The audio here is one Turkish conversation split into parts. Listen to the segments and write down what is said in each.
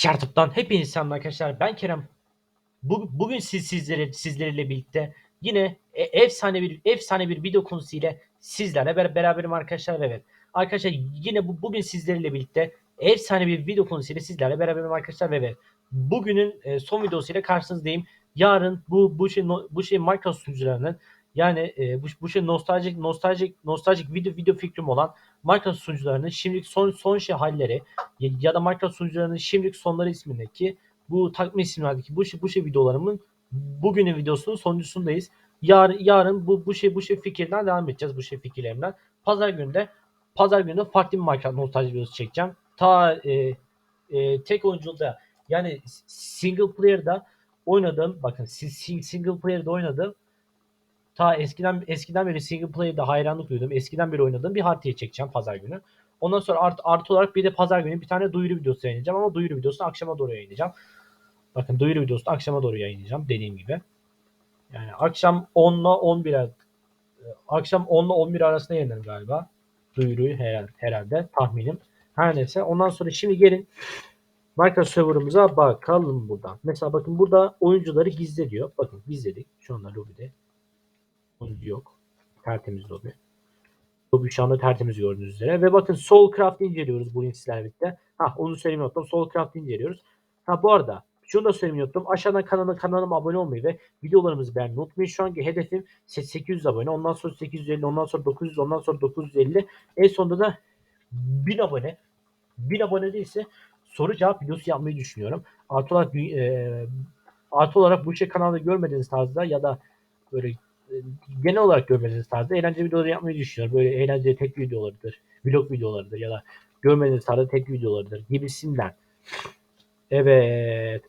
Startup'tan hepiniz selam arkadaşlar. Ben Kerem. Bu, bugün siz sizlere sizlerle birlikte yine e- efsane bir efsane bir video konusu ile sizlerle ber- beraberim arkadaşlar. Evet. Arkadaşlar yine bu, bugün sizlerle birlikte efsane bir video konusu ile sizlerle beraberim arkadaşlar. Evet. Bugünün e, son videosu ile karşınızdayım. Yarın bu bu şey bu şey Microsoft sunucularının yani e, bu, bu şey nostaljik nostaljik nostaljik video video fikrim olan Microsoft sunucularının şimdilik son son şey halleri ya, da Microsoft sunucularının şimdilik sonları ismindeki bu takma isimlerdeki bu şey, bu şey videolarımın bugünün videosunun sonuncusundayız. Yarın yarın bu bu şey bu şey fikirden devam edeceğiz bu şey fikirlerimden. Pazar günde pazar günü farklı bir Minecraft nostalji videosu çekeceğim. Ta e, e, tek oyunculuda yani single player'da oynadığım bakın si- single player'da oynadığım ta eskiden eskiden beri single player'da hayranlık duydum. Eskiden beri oynadığım bir haritayı çekeceğim pazar günü. Ondan sonra art, artı olarak bir de pazar günü bir tane duyuru videosu yayınlayacağım ama duyuru videosunu akşama doğru yayınlayacağım. Bakın duyuru videosunu akşama doğru yayınlayacağım dediğim gibi. Yani akşam 10 ile 11 'e- akşam 10 ile 11 arasında yayınlarım galiba. Duyuruyu herhalde, herhalde tahminim. Her neyse ondan sonra şimdi gelin Minecraft server'ımıza bakalım buradan. Mesela bakın burada oyuncuları gizle diyor. Bakın gizledik. Şu anda lobide. Yok. Tertemiz lobi. Lobi şu anda tertemiz gördüğünüz üzere. Ve bakın Soulcraft'ı inceliyoruz bu sizlerle birlikte. Ha onu söylemeyi unuttum. Soulcraft'ı inceliyoruz. Ha bu arada şunu da söylemeyi unuttum. Aşağıdan kanala, kanalıma abone olmayı ve videolarımızı beğenmeyi unutmayın. Şu anki hedefim 800 abone. Ondan sonra 850, ondan sonra 900, ondan sonra 950. En sonunda da 1000 abone. 1000 abone değilse soru cevap videosu yapmayı düşünüyorum. Artı olarak, e, artı olarak bu şey kanalda görmediğiniz tarzda ya da böyle genel olarak görmediğiniz tarzda eğlenceli videoları yapmayı düşünüyorum. Böyle eğlenceli tek videolarıdır, vlog videolarıdır ya da görmediğiniz tarzda tek videolarıdır gibisinden. Evet.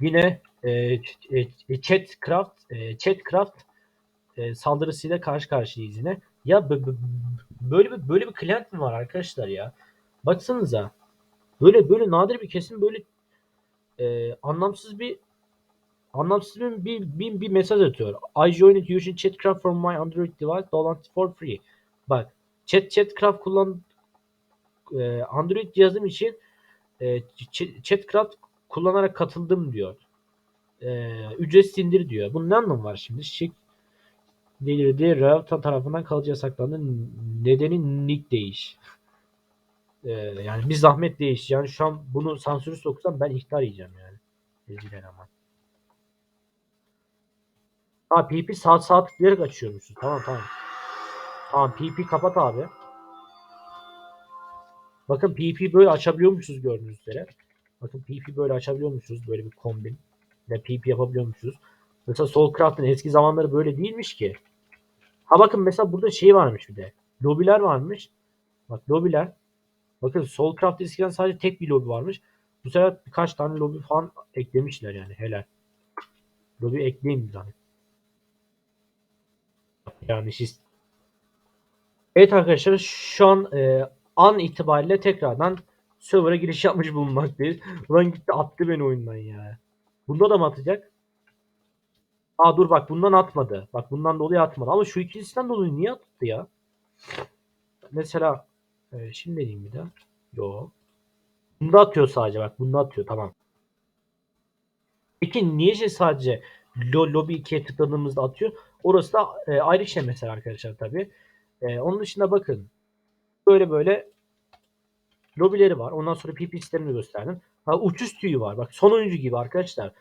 Yine e, ç- e, Chatcraft e, Chatcraft e, saldırısıyla karşı karşıyayız yine. Ya bö- bö- böyle bir böyle bir client mi var arkadaşlar ya? Baksanıza. Böyle böyle nadir bir kesim böyle e, anlamsız bir anlamsız bir, bir, bir, bir mesaj atıyor. I joined using Chatcraft from my Android device download for free. Bak Chat Chatcraft kullan e, Android cihazım için e, Ch- Chatcraft kullanarak katıldım diyor. E, ücretsiz indir diyor. Bunun ne anlamı var şimdi? Şık delirdi. Revta tarafından kalıcı yasaklandı. Nedeni nick değiş. E, yani bir zahmet değiş. Yani şu an bunu sansürü soksam ben ihtar yiyeceğim yani. Ezilen ama. Ha PP sağ sağ tıklayarak açıyormuşuz. Tamam tamam. Tamam PP kapat abi. Bakın PP böyle açabiliyormuşuz gördüğünüz üzere. Bakın PP böyle açabiliyormuşuz. Böyle bir kombin. Ve PP yapabiliyormuşuz. Mesela Soulcraft'ın eski zamanları böyle değilmiş ki. Ha bakın mesela burada şey varmış bir de. Lobiler varmış. Bak lobiler. Bakın Soulcraft eskiden sadece tek bir lobi varmış. Bu sefer birkaç tane lobi falan eklemişler yani helal. Lobi ekleyeyim bir tane. Yani siz Evet arkadaşlar şu an e, an itibariyle tekrardan server'a giriş yapmış bulunmaktayız. Ulan gitti attı beni oyundan ya. Bunda da mı atacak? Aa dur bak bundan atmadı. Bak bundan dolayı atmadı. Ama şu ikincisinden dolayı niye attı ya? Mesela e, şimdi deneyeyim bir daha. Yo. Bunda atıyor sadece bak. Bunda atıyor tamam. Peki niye sadece lo, lobby 2'ye tıkladığımızda atıyor? Orası da e, ayrı şey mesela arkadaşlar tabii. E, onun dışında bakın. Böyle böyle lobileri var. Ondan sonra PP sistemini gösterdim. Ha, uçuş tüyü var. Bak son oyuncu gibi arkadaşlar.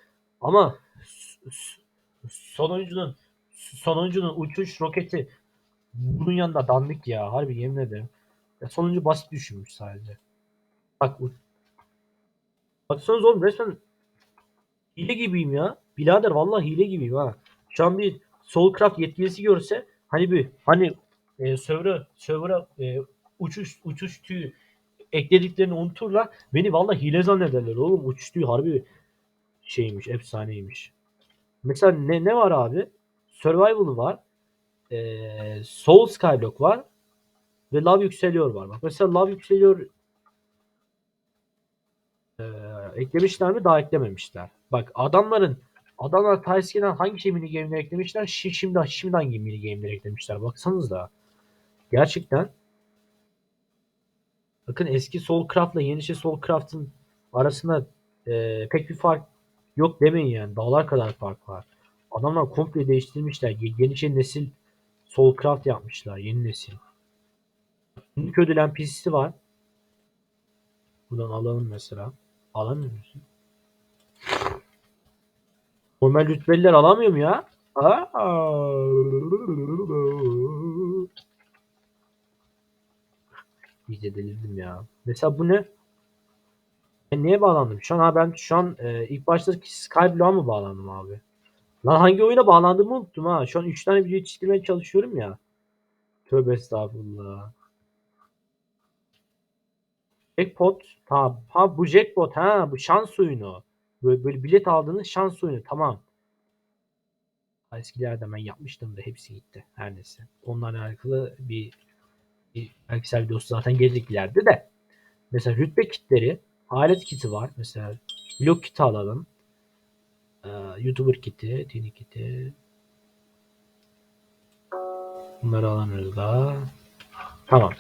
Ama s- s- son oyuncunun son oyuncunun uçuş roketi bunun yanında dandik ya. Harbi yemin ederim. Ya sonuncu basit düşünmüş sadece. Bak u- Baksanız oğlum resmen hile gibiyim ya. Birader vallahi hile gibiyim ha. Şu an bir Soulcraft yetkilisi görse hani bir hani e, server'a server'a e, uçuş uçuş tüyü eklediklerini unuturlar. Beni vallahi hile zannederler oğlum. Uçuş tüyü harbi şeymiş, efsaneymiş. Mesela ne ne var abi? Survival var. E, Soul Skyblock var. Ve Love Yükseliyor var. Bak mesela Love Yükseliyor e, eklemişler mi? Daha eklememişler. Bak adamların adamlar ta eskiden hangi şey mini game'leri eklemişler? Şi- Şimdi şimdi hangi mini game'leri eklemişler? Baksanız da. Gerçekten Bakın eski Soulcraft'la yeni şey Soulcraft'ın arasında e, pek bir fark yok demeyin yani. Dağlar kadar fark var. Adamlar komple değiştirmişler. Ye- Yeni şey nesil Soulcraft yapmışlar. Yeni nesil. Günlük ödül NPC'si var. Buradan alalım mesela. Alamıyor musun? Normal rütbeliler alamıyor mu ya? İyice delirdim ya. Mesela bu ne? Ben neye bağlandım? Şu an ha ben şu an e, ilk başta Skyblock'a mı bağlandım abi? Lan hangi oyuna bağlandığımı unuttum ha. Şu an 3 tane video yetiştirmeye çalışıyorum ya. Tövbe estağfurullah. Jackpot. Tamam. Ha bu jackpot ha bu şans oyunu. Böyle, böyle bilet aldığınız şans oyunu. Tamam. Eskilerde ben yapmıştım da hepsi gitti. Her neyse. Onlarla alakalı bir, bir belgesel videosu zaten gelecek ileride de. Mesela rütbe kitleri, alet kiti var. Mesela blok kiti alalım. Ee, YouTuber kiti, dini kiti. Bunları alamıyoruz da. Tamam.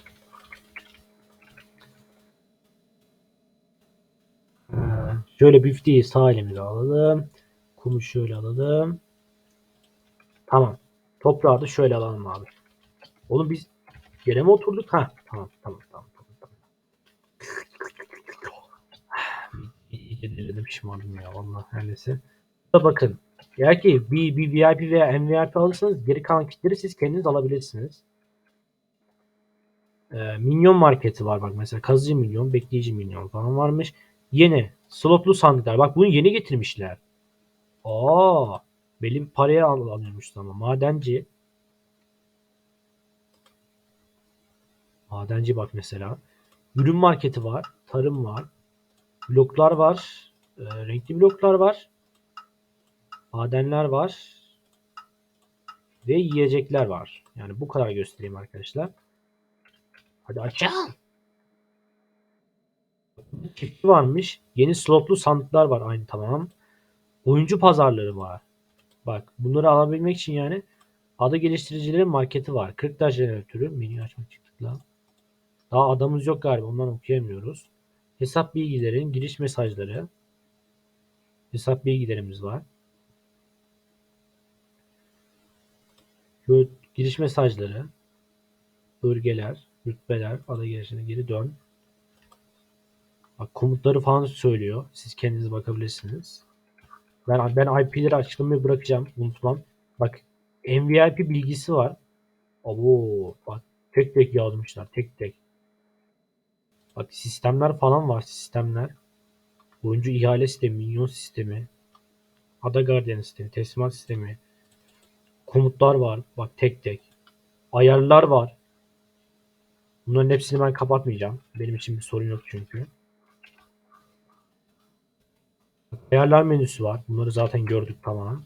Şöyle büfteyi sağ elimize alalım. Kumu şöyle alalım. Tamam. Toprağı da şöyle alalım abi. Oğlum biz yere mi oturduk? Ha tamam tamam tamam. tamam, tamam. İyice delirdim şımardım ya vallahi her neyse. Da bakın. Eğer ki bir, bir VIP veya MVP alırsanız geri kalan kitleri siz kendiniz alabilirsiniz. Ee, minyon marketi var bak mesela kazıcı milyon, bekleyici milyon falan varmış. Yeni slotlu sandıklar. Bak bunu yeni getirmişler. Aa, bir paraya al alıyormuş ama madenci. Madenci bak mesela. Ürün marketi var. Tarım var. Bloklar var. e, renkli bloklar var. Madenler var. Ve yiyecekler var. Yani bu kadar göstereyim arkadaşlar. Hadi açalım. Çiftli varmış. Yeni slotlu sandıklar var aynı tamam. Oyuncu pazarları var. Bak bunları alabilmek için yani adı geliştiricilerin marketi var. 40 taş jeneratörü. Menü açmak çıktıkla. Daha adamımız yok galiba. Ondan okuyamıyoruz. Hesap bilgilerin giriş mesajları. Hesap bilgilerimiz var. Giriş mesajları. Bölgeler. Rütbeler. Ada girişine geri dön. Bak komutları falan söylüyor. Siz kendiniz bakabilirsiniz. Ben ben IP'leri açıklamayı bırakacağım. Unutmam. Bak MVP bilgisi var. Abo bak tek tek yazmışlar. Tek tek. Bak sistemler falan var. Sistemler. Oyuncu ihale sistemi, minyon sistemi. Ada gardiyan sistemi, teslimat sistemi. Komutlar var. Bak tek tek. Ayarlar var. Bunların hepsini ben kapatmayacağım. Benim için bir sorun yok çünkü. Ayarlar menüsü var. Bunları zaten gördük tamam.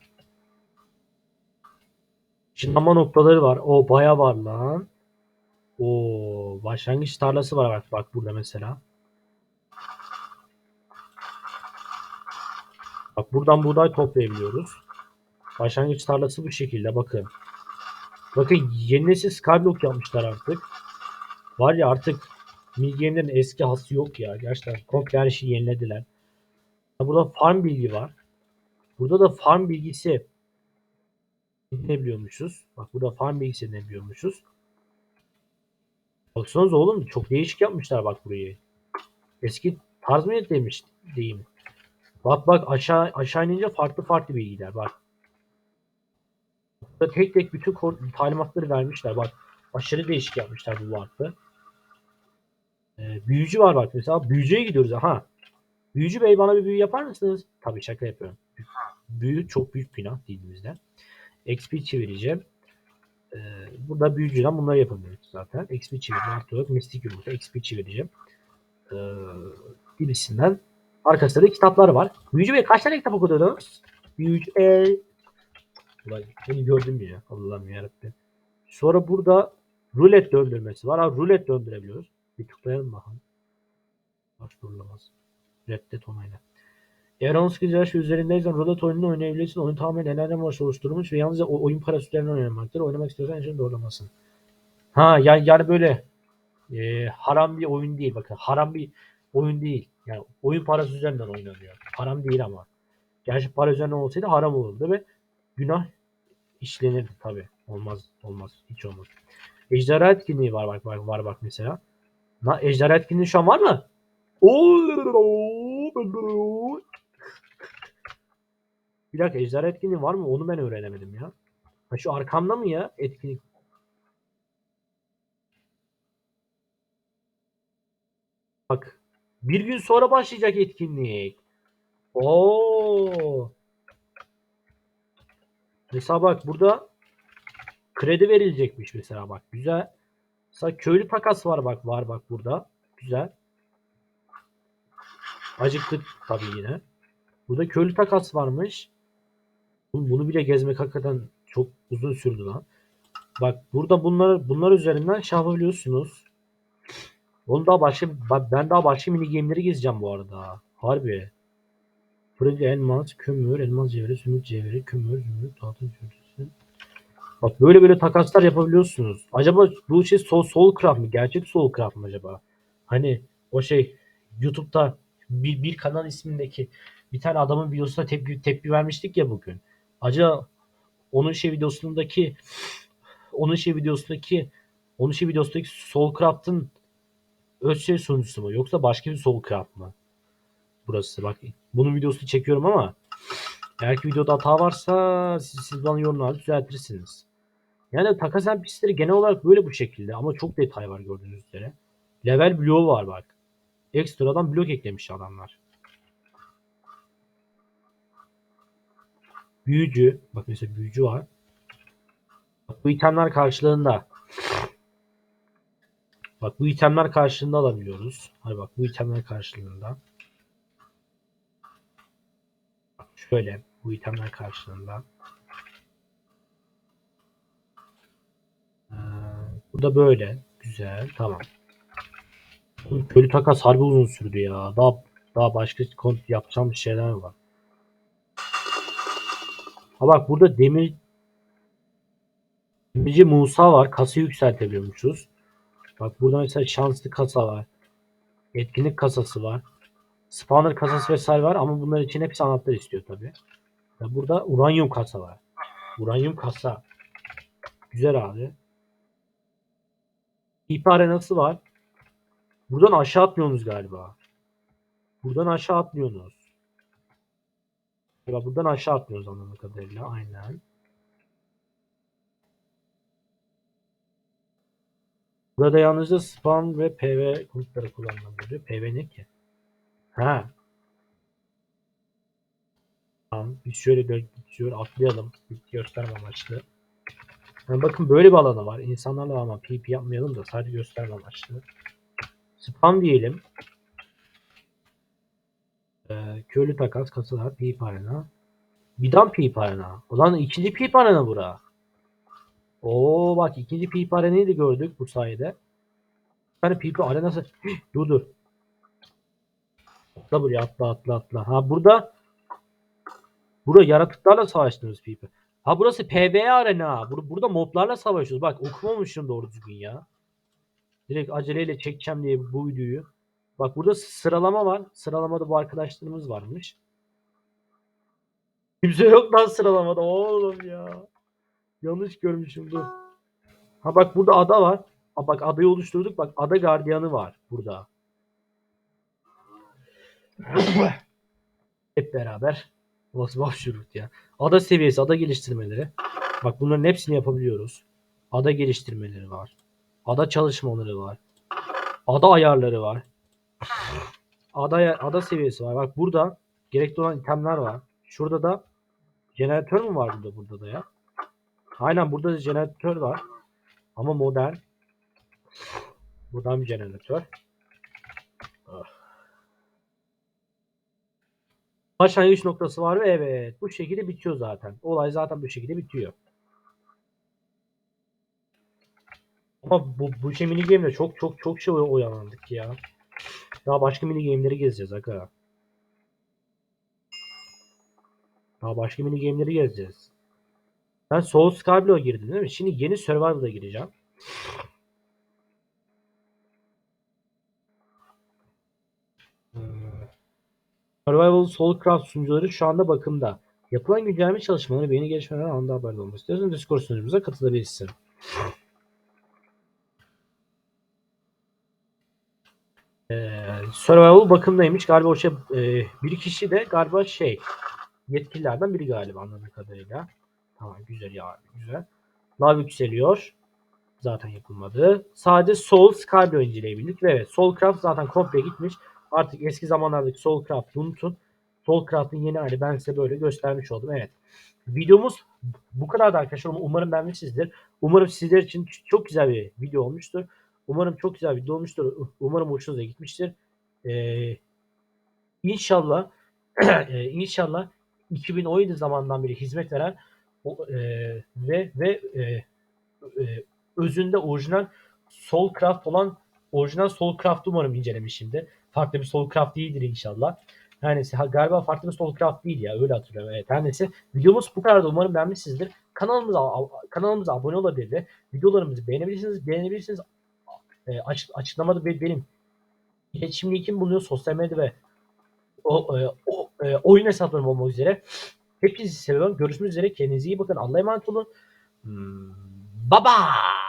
Işınlanma noktaları var. O baya var lan. O başlangıç tarlası var bak, bak burada mesela. Bak buradan buğday toplayabiliyoruz. Başlangıç tarlası bu şekilde bakın. Bakın yeni nesil Skyblock yapmışlar artık. Var ya artık Milgame'lerin eski hası yok ya. Gerçekten komple her şeyi yenilediler. Burada farm bilgi var. Burada da farm bilgisi ne biliyormuşuz? Bak burada farm bilgisi ne biliyormuşuz? Baksanıza oğlum çok değişik yapmışlar bak burayı. Eski tarz mı demiş diyeyim. Bak bak aşağı aşağı inince farklı farklı bilgiler bak. Burada tek tek bütün talimatları vermişler bak. Aşırı değişik yapmışlar bu vardı. Ee, büyücü var bak mesela. Büyücüye gidiyoruz ha. Büyücü bey bana bir büyü yapar mısınız? Tabii şaka yapıyorum. Büyü çok büyük günah dinimizde. XP çevireceğim. Ee, burada büyücüden bunları yapabiliyoruz zaten. XP çevirme artı olarak mistik yumurta XP çevireceğim. Ee, gibisinden. Arkasında da kitaplar var. Büyücü Bey kaç tane kitap okudunuz? Büyücü Bey. Ulan beni gördüm ya. Allah'ım yarabbim. Sonra burada rulet döndürmesi var. Ha, rulet döndürebiliyoruz. Bir tıklayalım bakalım. Başvurulamaz. Reddet onayla. Eğer 18 yaş ve üzerindeysen rulet oyununu oynayabilirsin. Oyun tamamen elerden amaçlı oluşturulmuş ve yalnızca o oyun parası üzerinden oynanmaktadır. Oynamak istiyorsan için doğrulamasın. Ha yani, yani böyle e, haram bir oyun değil. Bakın haram bir oyun değil. Yani oyun parası üzerinden oynanıyor. Haram değil ama. Gerçi para üzerinden olsaydı haram olurdu ve günah işlenirdi tabi. Olmaz olmaz hiç olmaz. Ejderha etkinliği var bak bak var bak mesela. Na ejderha etkinliği şu an var mı? Bir dakika ejderha etkinliği var mı? Onu ben öğrenemedim ya. Ha şu arkamda mı ya etkinlik? Bak bir gün sonra başlayacak etkinlik. Oo. Mesela bak burada kredi verilecekmiş mesela bak güzel. Mesela köylü takas var bak var bak burada. Güzel. Acıktık tabii yine. Burada köylü takas varmış. Bunu bile gezmek hakikaten çok uzun sürdü lan. Bak burada bunlar bunlar üzerinden şey yapabiliyorsunuz. Oğlum daha başka ben daha başka mini game'leri gezeceğim bu arada. Harbi. Fırıncı elmas, kömür, elmas cevheri, zümrüt cevheri, kömür, zümrüt, altın zümrütü. Bak böyle böyle takaslar yapabiliyorsunuz. Acaba bu şey Soul, Soulcraft mı? Gerçek Soulcraft mı acaba? Hani o şey YouTube'da bir, bir kanal ismindeki bir tane adamın videosuna tepki, tepki vermiştik ya bugün. Acaba onun şey videosundaki onun şey videosundaki onun şey videosundaki Soulcraft'ın öz şey sunucusu mu yoksa başka bir Soulcraft mı? Burası bak bunun videosunu çekiyorum ama eğer ki videoda hata varsa siz, siz bana yorumlarda düzeltirsiniz. Yani takas NPC'leri genel olarak böyle bu şekilde ama çok detay var gördüğünüz üzere. Level bloğu var bak. Ekstradan blok eklemiş adamlar. Büyücü. Bak mesela büyücü var. Bak bu itemler karşılığında. Bak bu itemler karşılığında alabiliyoruz. Hadi bak bu itemler karşılığında. Bak şöyle bu itemler karşılığında. Ee, bu da böyle. Güzel. Tamam. Köylü takas harbi uzun sürdü ya. Daha daha başka yapacağım şeyler var. Ha bak burada demir Demirci Musa var. Kası yükseltebiliyormuşuz. Bak burada mesela şanslı kasa var. Etkinlik kasası var. Spawner kasası vesaire var ama bunlar için hepsi anahtar istiyor tabi. Burada uranyum kasa var. Uranyum kasa. Güzel abi. İp arenası var. Buradan aşağı atlıyorsunuz galiba. Buradan aşağı atlıyorsunuz. Galiba buradan aşağı atlıyoruz anladığım kadarıyla. Aynen. Burada yalnızca spam ve PV grupları kullanılabiliyor. PV ne ki? Ha. Tamam. Biz şöyle gö- şöyle atlayalım. Bir gösterme amaçlı. Yani bakın böyle bir alanı var. İnsanlarla ama PP yapmayalım da sadece gösterme amaçlı. Spam diyelim. Ee, köylü takas, kasalar, PP arena. Bidan PP arena. Ulan ikinci PP arena bura. Oo bak ikinci PP arenayı da gördük bu sayede. Tane PP arenası. dur dur. Atla buraya atla atla atla. Ha burada Burada yaratıklarla savaştığımız PP. Ha burası PvE arena. Bur- burada moblarla savaşıyoruz. Bak okumamışım doğru düzgün ya. Direkt aceleyle çekeceğim diye bu videoyu. Bak burada sıralama var. Sıralamada bu arkadaşlarımız varmış. Kimse yok lan sıralamada oğlum ya. Yanlış görmüşüm dur. Ha bak burada ada var. Ha bak adayı oluşturduk. Bak ada gardiyanı var burada. Hep beraber. Nasıl başlıyoruz ya. Ada seviyesi, ada geliştirmeleri. Bak bunların hepsini yapabiliyoruz. Ada geliştirmeleri var. Ada çalışmaları var. Ada ayarları var. Ada, ada seviyesi var. Bak burada gerekli olan itemler var. Şurada da jeneratör mü var burada burada da ya? Aynen burada da jeneratör var. Ama modern. Buradan bir jeneratör. Ah. Başlangıç noktası var ve evet bu şekilde bitiyor zaten. Olay zaten bu şekilde bitiyor. Ama bu, bu şey mini game'de çok çok çok şey oyalandık ya. Daha başka mini game'leri gezeceğiz aga. Daha başka mini game'leri gezeceğiz. Ben Soul Skyblock'a girdim değil mi? Şimdi yeni Survival'a gireceğim. Survival Soulcraft sunucuları şu anda bakımda. Yapılan güncelleme çalışmaları ve yeni anında haberdar olmak istiyorsan Discord sunucumuza katılabilirsin. Ee, Survival bakımdaymış. Galiba o şey e, bir kişi de galiba şey yetkililerden biri galiba anladığım kadarıyla. Tamam güzel ya güzel. Lav yükseliyor. Zaten yapılmadı. Sadece Soul Skype inceleyebildik. Ve evet Soulcraft zaten komple gitmiş. Artık eski zamanlardaki Soulcraft'ı unutun. Soulcraft'ın yeni hali ben size böyle göstermiş oldum. Evet. Videomuz bu kadardı arkadaşlar. Umarım beğenmişsinizdir. Umarım sizler için çok güzel bir video olmuştur. Umarım çok güzel video olmuştur. Umarım hoşunuza gitmiştir. Ee, inşallah e, inşallah 2017 zamandan beri hizmet veren o, e, ve ve e, e, özünde orijinal Soulcraft olan orijinal Soulcraft umarım incelemişimdir. Farklı bir Soulcraft değildir inşallah. Her neyse galiba farklı bir Soulcraft değil ya öyle hatırlıyorum. Evet her neyse videomuz bu kadar da umarım beğenmişsinizdir. Kanalımıza kanalımıza abone olabilir ve videolarımızı beğenebilirsiniz. Beğenebilirsiniz. E, açık, açıklamada be- benim iletişim linkim bulunuyor sosyal medya ve o, e, o e, oyun hesaplarım olmak üzere. Hepinizi seviyorum. Görüşmek üzere. Kendinize iyi bakın. Allah'a emanet olun. Hmm, bye bye.